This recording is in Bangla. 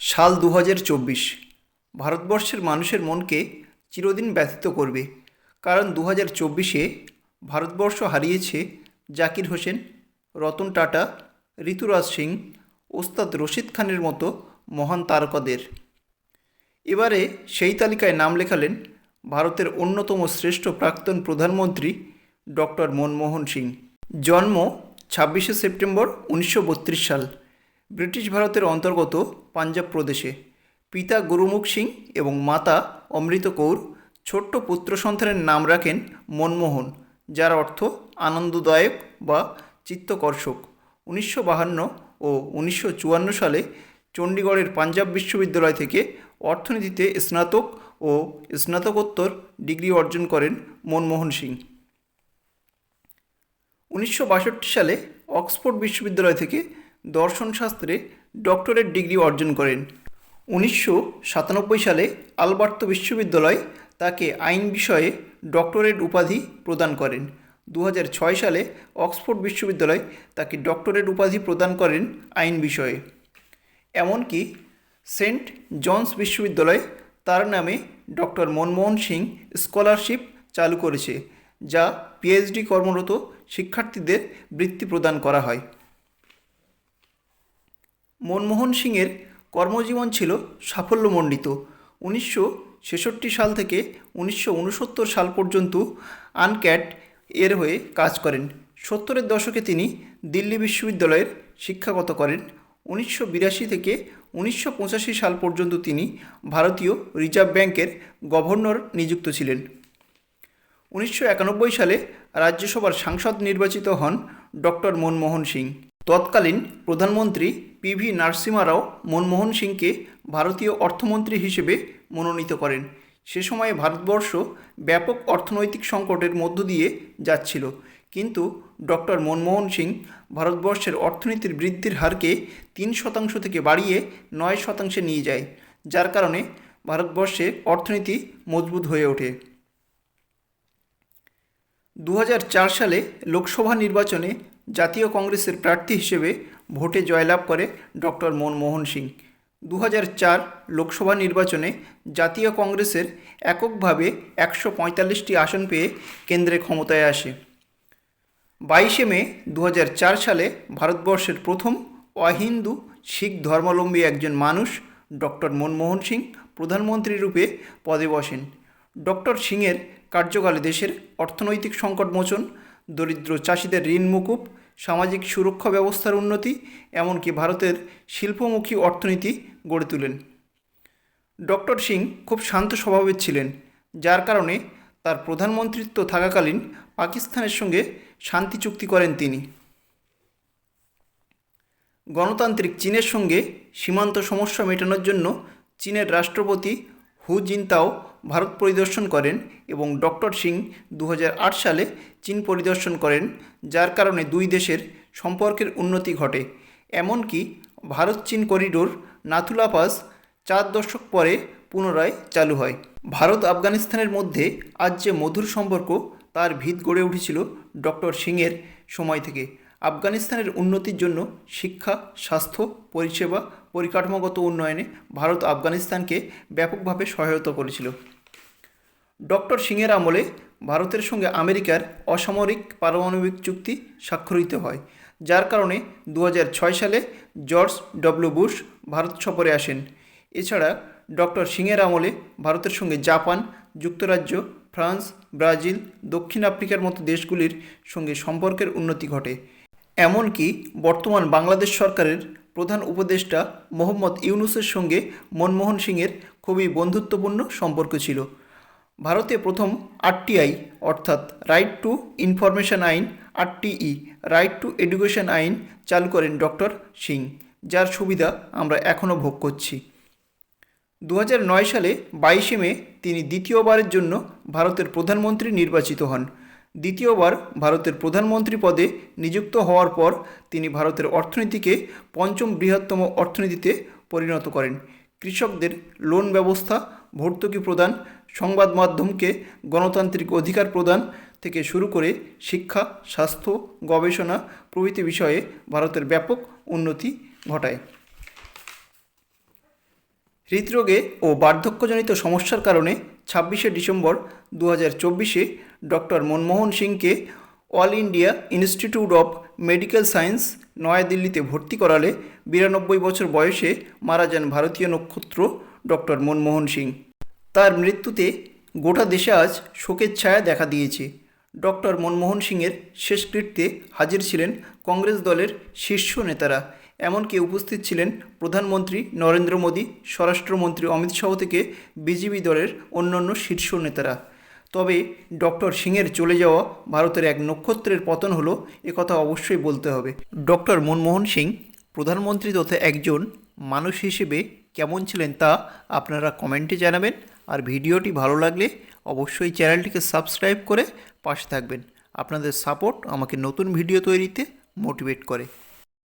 সাল দু ভারতবর্ষের মানুষের মনকে চিরদিন ব্যথিত করবে, কারণ দু হাজার চব্বিশে ভারতবর্ষ হারিয়েছে জাকির হোসেন, রতন টাটা, ঋতুরাজ সিং, ওস্তাদ রশিদ খানের মতো মহান তারকাদের। এবারে সেই তালিকায় নাম লেখালেন ভারতের অন্যতম শ্রেষ্ঠ প্রাক্তন প্রধানমন্ত্রী ডক্টর মনমোহন সিং। জন্ম ছাব্বিশে সেপ্টেম্বর উনিশশো বত্রিশ সাল। ব্রিটিশ ভারতের অন্তর্গত পাঞ্জাব প্রদেশে। পিতা গুরুমুখ সিং এবং মাতা অমৃত কৌর ছোট্ট পুত্র সন্তানের নাম রাখেন মনমোহন, যার অর্থ আনন্দদায়ক বা চিত্তকর্ষক। উনিশশো বাহান্ন ও উনিশশো চুয়ান্ন সালে চণ্ডীগড়ের পাঞ্জাব বিশ্ববিদ্যালয় থেকে অর্থনীতিতে স্নাতক ও স্নাতকোত্তর ডিগ্রি অর্জন করেন মনমোহন সিং। উনিশশো বাষট্টি সালে অক্সফোর্ড বিশ্ববিদ্যালয় থেকে দর্শনশাস্ত্রে ডক্টরেট ডিগ্রি অর্জন করেন। উনিশশো সাতানব্বই সালে আলবার্তো বিশ্ববিদ্যালয় তাকে আইন বিষয়ে ডক্টরেট উপাধি প্রদান করেন। দু সালে অক্সফোর্ড বিশ্ববিদ্যালয় তাকে ডক্টরেট উপাধি প্রদান করেন আইন বিষয়ে। এমনকি সেন্ট জনস বিশ্ববিদ্যালয় তার নামে ডক্টর মনমোহন সিং স্কলারশিপ চালু করেছে, যা পিএইচডি কর্মরত শিক্ষার্থীদের বৃত্তি প্রদান করা হয়। মনমোহন সিংয়ের কর্মজীবন ছিল সাফল্যমণ্ডিত। উনিশশো ছেষট্টি সাল থেকে উনিশশো উনসত্তর সাল পর্যন্ত আনক্যাট এর হয়ে কাজ করেন। সত্তরের দশকে তিনি দিল্লি বিশ্ববিদ্যালয়ের শিক্ষাগত করেন। উনিশশো বিরাশি থেকে উনিশশো পঁচাশি সাল পর্যন্ত তিনি ভারতীয় রিজার্ভ ব্যাংকের গভর্নর নিযুক্ত ছিলেন। উনিশশো একানব্বই সালে রাজ্যসভার সাংসদ নির্বাচিত হন ডক্টর মনমোহন সিং। তৎকালীন প্রধানমন্ত্রী পিভি নরসিমা রাও মনমোহন সিংকে ভারতীয় অর্থমন্ত্রী হিসেবে মনোনীত করেন। সে সময়ে ভারতবর্ষ ব্যাপক অর্থনৈতিক সংকটের মধ্য দিয়ে যাচ্ছিল। কিন্তু ডক্টর মনমোহন সিং ভারতবর্ষের অর্থনীতির বৃদ্ধির হারকে তিন শতাংশ থেকে বাড়িয়ে নয় শতাংশে নিয়ে যায়, যার কারণে ভারতবর্ষে অর্থনীতি মজবুত হয়ে ওঠে। দু হাজার চার সালে লোকসভা নির্বাচনে জাতীয় কংগ্রেসের প্রার্থী হিসেবে ভোটে জয়লাভ করে ডক্টর মনমোহন সিং। দু লোকসভা নির্বাচনে জাতীয় কংগ্রেসের এককভাবে একশো পঁয়তাল্লিশটি আসন পেয়ে কেন্দ্রে ক্ষমতায় আসে। বাইশে মে দু হাজার চার সালে ভারতবর্ষের প্রথম অহিন্দু, শিখ ধর্মাবলম্বী একজন মানুষ ডক্টর মনমোহন সিং প্রধানমন্ত্রী রূপে পদে বসেন। ডক্টর সিংয়ের কার্যকালে দেশের অর্থনৈতিক সংকট মোচন, দরিদ্র চাষিদের ঋণ মুকুব সামাজিক সুরক্ষা ব্যবস্থার উন্নতি, এমনকি ভারতের শিল্পমুখী অর্থনীতি গড়ে তোলেন। ডক্টর সিং খুব শান্ত স্বভাবের ছিলেন, যার কারণে তার প্রধানমন্ত্রিত্ব থাকাকালীন পাকিস্তানের সঙ্গে শান্তি চুক্তি করেন তিনি। গণতান্ত্রিক চীনের সঙ্গে সীমান্ত সমস্যা মেটানোর জন্য চীনের রাষ্ট্রপতি হু জিনতাও ভারত পরিদর্শন করেন এবং ডক্টর সিং দু হাজার আট সালে চীন পরিদর্শন করেন, যার কারণে দুই দেশের সম্পর্কের উন্নতি ঘটে। এমনকি ভারত চীন করিডোর নাথুলা পাস চার দশক পরে পুনরায় চালু হয়। ভারত আফগানিস্তানের মধ্যে আজ যে মধুর সম্পর্ক, তার ভিত গড়ে উঠেছিল ডক্টর সিংয়ের সময় থেকে। আফগানিস্তানের উন্নতির জন্য শিক্ষা, স্বাস্থ্য, পরিষেবা, পরিকাঠামোগত উন্নয়নে ভারত আফগানিস্তানকে ব্যাপকভাবে সহায়তা করেছিল। ডক্টর সিংয়ের আমলে ভারতের সঙ্গে আমেরিকার অসামরিক পারমাণবিক চুক্তি স্বাক্ষরিত হয়, যার কারণে দু হাজার ছয় সালে জর্জ ডব্লিউ বুশ ভারত সফরে আসেন। এছাড়া ডক্টর সিংয়ের আমলে ভারতের সঙ্গে জাপান, যুক্তরাজ্য, ফ্রান্স, ব্রাজিল, দক্ষিণ আফ্রিকার মতো দেশগুলির সঙ্গে সম্পর্কের উন্নতি ঘটে। এমনকি বর্তমান বাংলাদেশ সরকারের প্রধান উপদেষ্টা মোহাম্মদ ইউনুসের সঙ্গে মনমোহন সিংয়ের খুবই বন্ধুত্বপূর্ণ সম্পর্ক ছিল। ভারতে প্রথম আরটিআই, অর্থাৎ রাইট টু ইনফরমেশন আইন আরটিই রাইট টু এডুকেশন আইন চালু করেন ডক্টর সিং, যার সুবিধা আমরা এখনও ভোগ করছি। দু সালে বাইশে মে তিনি দ্বিতীয়বারের জন্য ভারতের প্রধানমন্ত্রী নির্বাচিত হন। দ্বিতীয়বার ভারতের প্রধানমন্ত্রী পদে নিযুক্ত হওয়ার পর তিনি ভারতের অর্থনীতিকে পঞ্চম বৃহত্তম অর্থনীতিতে পরিণত করেন। কৃষকদের লোন ব্যবস্থা, ভর্তুকি প্রদান, সংবাদ মাধ্যমকে গণতান্ত্রিক অধিকার প্রদান থেকে শুরু করে শিক্ষা, স্বাস্থ্য, গবেষণা প্রভৃতি বিষয়ে ভারতের ব্যাপক উন্নতি ঘটায়। হৃদরোগে ও বার্ধক্যজনিত সমস্যার কারণে ছাব্বিশে ডিসেম্বর দু হাজার চব্বিশে ডক্টর মনমোহন সিংকে All India Institute of Medical Science নয়াদিল্লিতে ভর্তি করালে বিরানব্বই বছর বয়সে মারা যান ভারতীয় নক্ষত্র ডক্টর মনমোহন সিং। তার মৃত্যুতে গোটা দেশে আজ শোকের ছায়া দেখা দিয়েছে। ডক্টর মনমোহন সিংয়ের শেষকৃত্যে হাজির ছিলেন কংগ্রেস দলের শীর্ষ নেতারা। এমনকি উপস্থিত ছিলেন প্রধানমন্ত্রী নরেন্দ্র মোদী, স্বরাষ্ট্রমন্ত্রী অমিত শাহ থেকে বিজেপি দলের অন্যান্য শীর্ষ নেতারা। তবে ডক্টর সিংয়ের চলে যাওয়া ভারতের এক নক্ষত্রের পতন হলো একথা অবশ্যই বলতে হবে। ডক্টর মনমোহন সিং, প্রধানমন্ত্রী তথা একজন মানুষ হিসেবে কেমন ছিলেন তা আপনারা কমেন্টে জানাবেন। আর ভিডিওটি ভালো লাগলে অবশ্যই চ্যানেলটিকে সাবস্ক্রাইব করে পাশে থাকবেন। আপনাদের সাপোর্ট আমাকে নতুন ভিডিও তৈরিতে মোটিভেট করে।